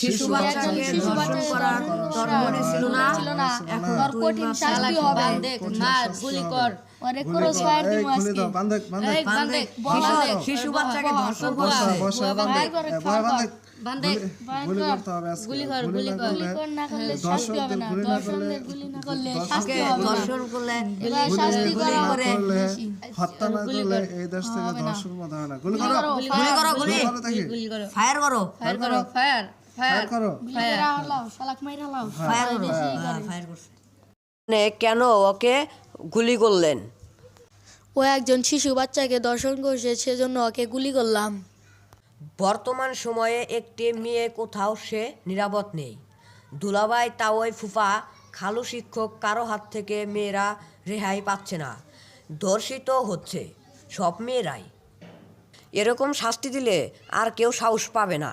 শিশু বাচ্চাকে ধর্ষণ ছিল না। এখন তোর কঠিন মাপ শাস্তি চালাকি হবে। বান্ধে, মার গুলি কর। ওরে ক্রস ফায়ার আজকে শিশু- বাচ্চাকে ধর্ষণ বসা বসা হবে করলে বেশি। হত্যা না করলে এই দেশ থেকে ধর্ষণ হয় না। গুলি করো গুলি করো ফায়ার করো ফায়ার করো ফায়ার ফায়ার ফায়ার করো। গুলি হালাও শালাক মাইরা হালাও। ফায়ার করো। হ্যাঁ, করে। ফায়ার করছে। মানে কেন ওকে গুলি করলেন? ও একজন শিশু বাচ্চাকে দর্শন করছে সেজন্য ওকে গুলি করলাম। বর্তমান সময়ে একটি মেয়ে কোথাও সে নিরাপদ নেই। দুলাভাই তাওই ফুফা খালু শিক্ষক কারও হাত থেকে মেয়েরা রেহাই পাচ্ছে না। ধর্ষিত হচ্ছে সব মেয়েরাই। এরকম শাস্তি দিলে আর কেউ সাহস পাবে না।